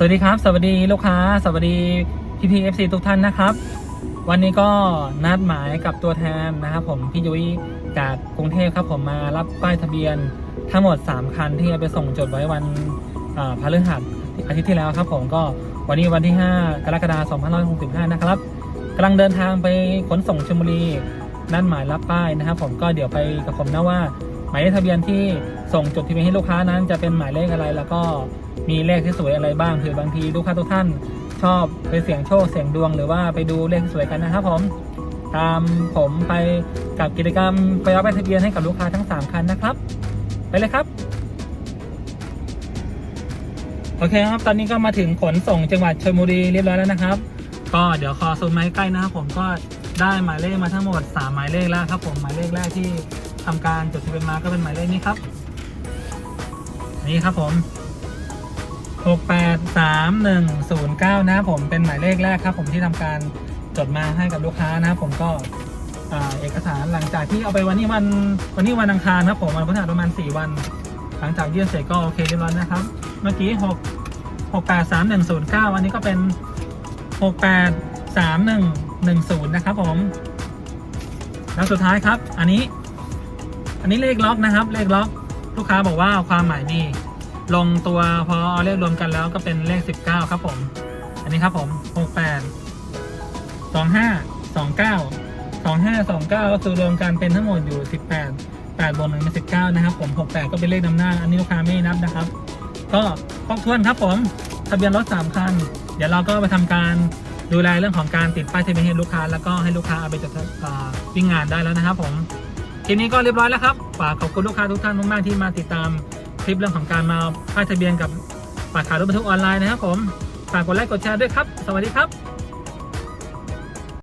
สวัสดีครับ สวัสดีลูกค้า สวัสดีพี่พีเอฟซีทุกท่านนะครับ วันนี้ก็นัดหมายกับตัวแทนนะครับผมพี่ยุ้ยจากกรุงเทพครับผมมารับป้ายทะเบียนทั้งหมด 3 คันที่จะไปส่งจดไว้วันพฤหัสอาทิตย์ที่แล้วครับผมก็วันนี้วันที่ 5 กรกฎาคม2565 นะครับกำลังเดินทางไปขนส่งชลบุรีนัดหมายรับป้ายนะครับ ผมก็เดี๋ยวไปกับผมนะว่า หมายเลขทะเบียนที่ส่งจดทะเบียนให้ลูกค้านั้น จะเป็นหมายเลขอะไร แล้วก็มีเลขที่สวยอะไรบ้างเผื่อบางทีลูกค้าทุกท่าน ชอบไปเสี่ยงโชคเสี่ยงดวงหรือว่าไปดูเลขที่สวยกันนะครับผมตามผมไปกับกิจกรรมไปรับใบทะเบียนให้กับลูกค้าทั้ง 3 คันนะครับ ไปเลยครับ โอเคครับ ตอนนี้ก็มาถึงขนส่งจังหวัดชลบุรีเรียบร้อยแล้วนะครับ ก็เดี๋ยวขอซูมมาให้ใกล้นะครับผมก็ได้หมายเลขมาทั้งหมด 3 หมายเลขแล้วครับผมหมายเลขแรกที่ ทำการจดทะเบียนมาก็เป็นหมายเลขนี้ครับ นี่ครับผม683109 นะครับผมเป็นหมายเลขแรกครับ ผมที่ทำการจดมาให้กับลูกค้านะครับผมก็เอกสารหลังจากที่เอาไปวันนี้วันวันนี้วันอังคารครับผมวันพฤหัสประมาณ 4 วัน หลังจากยื่นเสร็จก็โอเคเรียบร้อยนะครับ เมื่อกี้6 683109วันนี้ก็เป็น 683110 นะครับผม แล้วสุดท้ายครับ อันนี้ อันนี้เลขล็อกนะครับ เลขล็อกลูกค้าบอกว่าความหมายดีลงตัวพอเอาเลขรวมกันแล้วก็เป็นเลข 19 ครับผม อันนี้ครับผม68 25 29 25 29 ก็คือรวมกันเป็นทั้งหมดอยู่ 18 8บวก1เป็น19 นะครับผม 68 ก็เป็นเลขนำหน้า อันนี้ลูกค้าไม่นับนะครับ ก็ครบถ้วนครับผมทะเบียนรถ3คัน เดี๋ยวเราก็ไปทำการดูแลเรื่องของการติดป้ายทะเบียนให้ลูกค้า แล้วก็ให้ลูกค้าเอาไปจดวิ่งงานได้แล้วนะครับผม ทีนี้ก็เรียบร้อยแล้วครับฝากขอบคุณลูกค้าทุกท่านมากๆที่มาติดตามคลิปเรื่องของการมาป้ายทะเบียนกับฝากขายรถบรรทุกออนไลน์นะครับผมฝากกดไลค์กดแชร์ด้วยครับ สวัสดีครับ